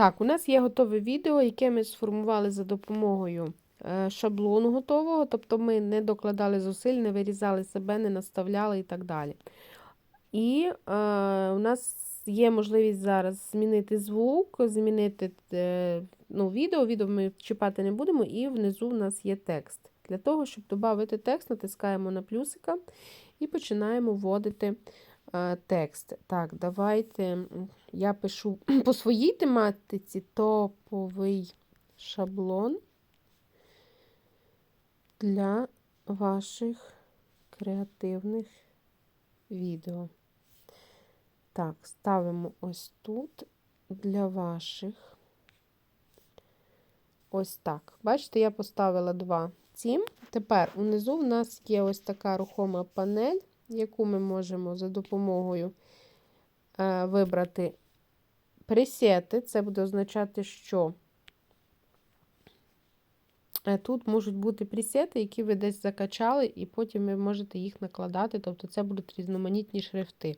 Так, у нас є готове відео, яке ми сформували за допомогою е, шаблону готового, тобто ми не докладали зусиль, не вирізали себе, не наставляли і так далі. І е, у нас є можливість зараз змінити звук, змінити е, ну, відео. Відео ми чіпати не будемо, і внизу в нас є текст. Для того, щоб додати текст, натискаємо на плюсика і починаємо вводити е, текст. Так, давайте я пишу по своїй тематиці топовий шаблон для ваших креативних відео. Так, ставимо ось тут для ваших. Ось так. Бачите, я поставила два ці. Тепер унизу в нас є ось така рухома панель, яку ми можемо за допомогою е, вибрати пресети. Це буде означати, що е, тут можуть бути пресети, які ви десь закачали, і потім ви можете їх накладати, тобто це будуть різноманітні шрифти.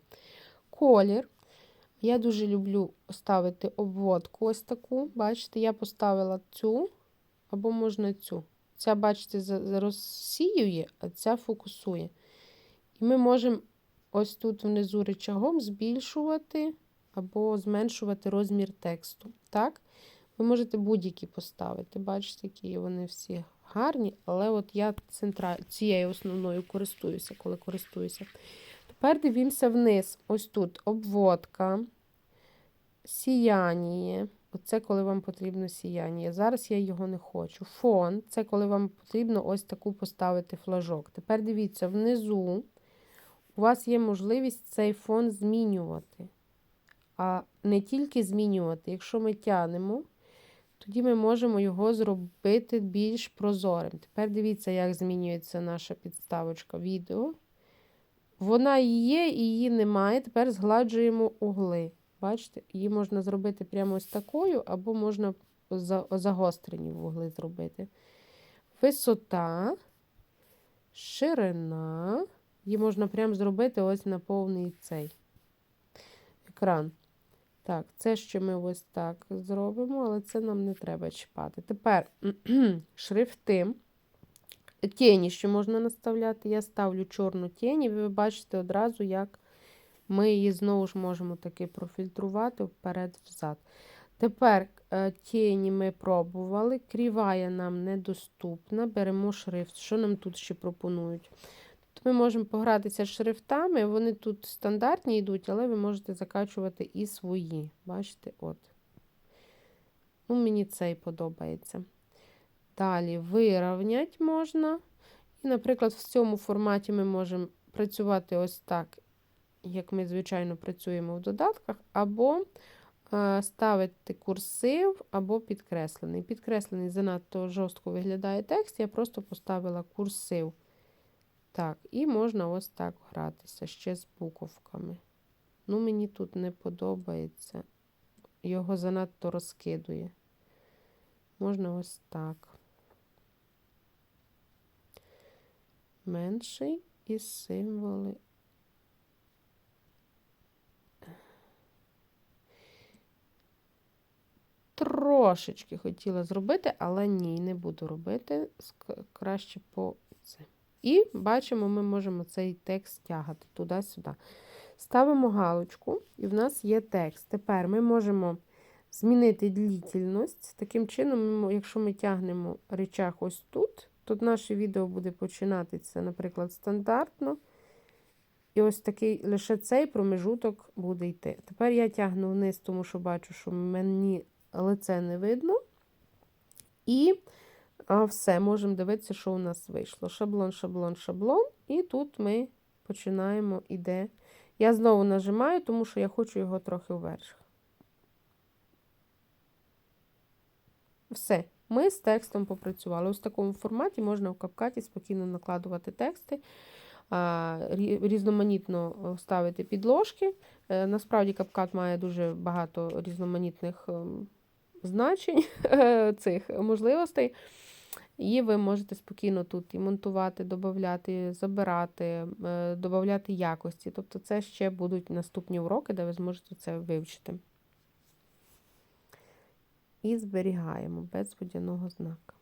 Колір. Я дуже люблю ставити обводку ось таку. Бачите, я поставила цю або можна цю. Ця, бачите, розсіює, а ця фокусує. І ми можемо ось тут внизу рычагом збільшувати або зменшувати розмір тексту. Так? Ви можете будь-які поставити. Бачите, які вони всі гарні, але от я центра... цією основною користуюся, коли користуюся. Тепер дивімося вниз. Ось тут обводка, сіяння. Оце коли вам потрібно сіяння. Зараз я його не хочу. Фон це коли вам потрібно ось таку поставити флажок. Тепер дивіться, внизу у вас є можливість цей фон змінювати. А не тільки змінювати. Якщо ми тянемо, тоді ми можемо його зробити більш прозорим. Тепер дивіться, як змінюється наша підставочка відео. Вона є, її немає. Тепер згладжуємо угли. Бачите, її можна зробити прямо ось такою, або можна загострені вугли зробити. Висота, ширина. Її можна прямо зробити ось на повний цей екран. Так, це ще ми ось так зробимо, але це нам не треба чіпати. Тепер шрифти. Тіні, що можна наставляти. Я ставлю чорну тінь, і ви бачите одразу, як ми її знову ж можемо таки профільтрувати вперед-взад. Тепер е, тіні ми пробували, крівая нам недоступна. Беремо шрифт. Що нам тут ще пропонують? Ми можемо погратися з шрифтами, вони тут стандартні йдуть, але ви можете закачувати і свої. Бачите, от. Ну, мені цей подобається. Далі вирівнять можна. І, наприклад, в цьому форматі ми можемо працювати ось так, як ми, звичайно, працюємо в додатках, або е, ставити курсив, або підкреслений. Підкреслений занадто жорстко виглядає текст, я просто поставила курсив. Так, і можна ось так гратися ще з буковками. Ну, мені тут не подобається. Його занадто розкидує. Можна ось так. Менший і символи. Трошечки хотіла зробити, але ні, не буду робити. Краще по це. І бачимо, ми можемо цей текст тягати туди-сюди. Ставимо галочку, і в нас є текст. Тепер ми можемо змінити длительність. Таким чином, якщо ми тягнемо речах ось тут, то наше відео буде починатися, наприклад, стандартно. І ось такий лише цей промежуток буде йти. Тепер я тягну вниз, тому що бачу, що мені лице не видно. І все, можемо дивитися, що у нас вийшло. Шаблон, шаблон, шаблон. І тут ми починаємо іде. Я знову нажимаю, тому що я хочу його трохи вверх. Все, ми з текстом попрацювали. Ось в такому форматі можна в капкаті спокійно накладувати тексти, різноманітно ставити підложки. Е, Насправді капкат має дуже багато різноманітних ем, значень цих можливостей. І ви можете спокійно тут і монтувати, додати, забирати, е, додати якості. Тобто це ще будуть наступні уроки, де ви зможете це вивчити. і зберігаємо без водяного знака.